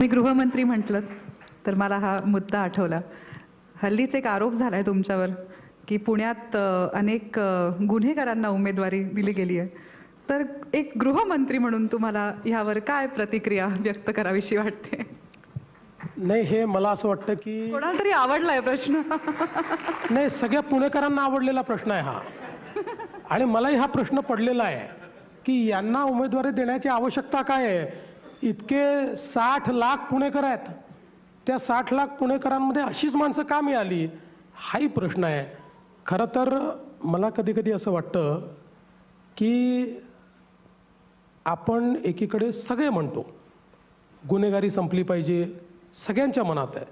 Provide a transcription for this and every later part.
मी गृहमंत्री म्हटलं तर मला हा मुद्दा आठवला. हल्लीच एक आरोप झाला आहे तुमच्यावर की पुण्यात अनेक गुन्हेगारांना उमेदवारी दिली गेली आहे. तर एक गृहमंत्री म्हणून तुम्हाला ह्यावर काय प्रतिक्रिया व्यक्त करावीशी वाटते? नाही हे मला असं वाटतं की कोणाला तरी आवडलाय प्रश्न. नाही सगळ्या पुणेकरांना आवडलेला प्रश्न आहे हा. आणि मलाही हा प्रश्न पडलेला आहे की यांना उमेदवारी देण्याची आवश्यकता काय आहे? इतके साठ लाख पुणेकर आहेत. त्या साठ लाख पुणेकरांमध्ये अशीच माणसं का मिळाली? हाही प्रश्न आहे. खरं तर मला कधी कधी असं वाटतं की आपण एकीकडे सगळे म्हणतो गुन्हेगारी संपली पाहिजे सगळ्यांच्या मनात आहे.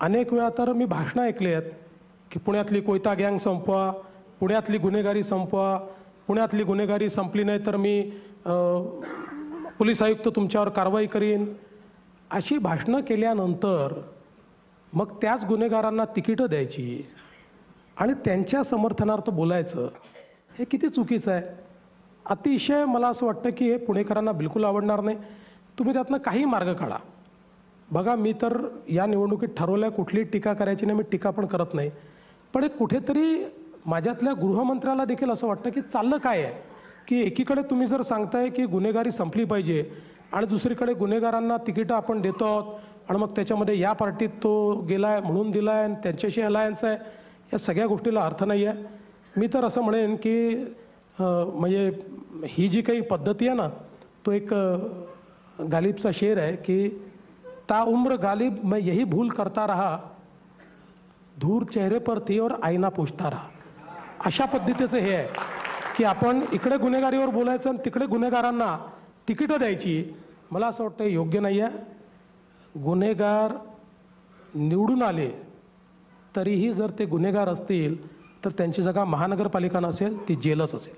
अनेक वेळा तर मी भाषणं ऐकली आहेत की पुण्यातली कोयता गँग संपवा पुण्यातली गुन्हेगारी संपवा पुण्यातली गुन्हेगारी संपली नाही तर मी पोलीस आयुक्त तुमच्यावर कारवाई करीन. अशी भाषणं केल्यानंतर मग त्याच गुन्हेगारांना तिकीटं द्यायची. आणि त्यांच्या समर्थनार्थ बोलायचं हे किती चुकीचं आहे. अतिशय मला असं वाटतं की हे पुणेकरांना बिलकुल आवडणार नाही. तुम्ही त्यातनं काही मार्ग काढा. बघा मी तर या निवडणुकीत ठरवल्या कुठली टीका करायची नाही मी टीका पण करत नाही. पण एक कुठेतरी माझ्यातल्या गृहमंत्र्याला देखील असं वाटतं की चाललं काय आहे? की एकीकडे तुम्ही जर सांगताय की गुन्हेगारी संपली पाहिजे आणि दुसरीकडे गुन्हेगारांना तिकीटं आपण देतो आहोत आणि मग त्याच्यामध्ये या पार्टीत तो गेलाय म्हणून दिलाय आणि त्यांच्याशी अलायन्स आहे या सगळ्या गोष्टीला अर्थ नाही आहे मी तर असं म्हणेन की म्हणजे ही जी काही पद्धती आहे ना तो एक गालिबचा शेर आहे की ता उम्र गालिब मैं यही भूल करता रहा धूर चेहरे पर थी और आईना पोचता रहा. अशा पद्धतीचं हे आहे. की आपण इकडे गुन्हेगारीवर बोलायचं आणि तिकडे गुन्हेगारांना तिकीटं द्यायची मला असं वाटतं योग्य नाही आहे गुन्हेगार निवडून आले तरीही जर ते गुन्हेगार असतील तर त्यांची जागा महानगरपालिका नसेल ती जेलच असेल.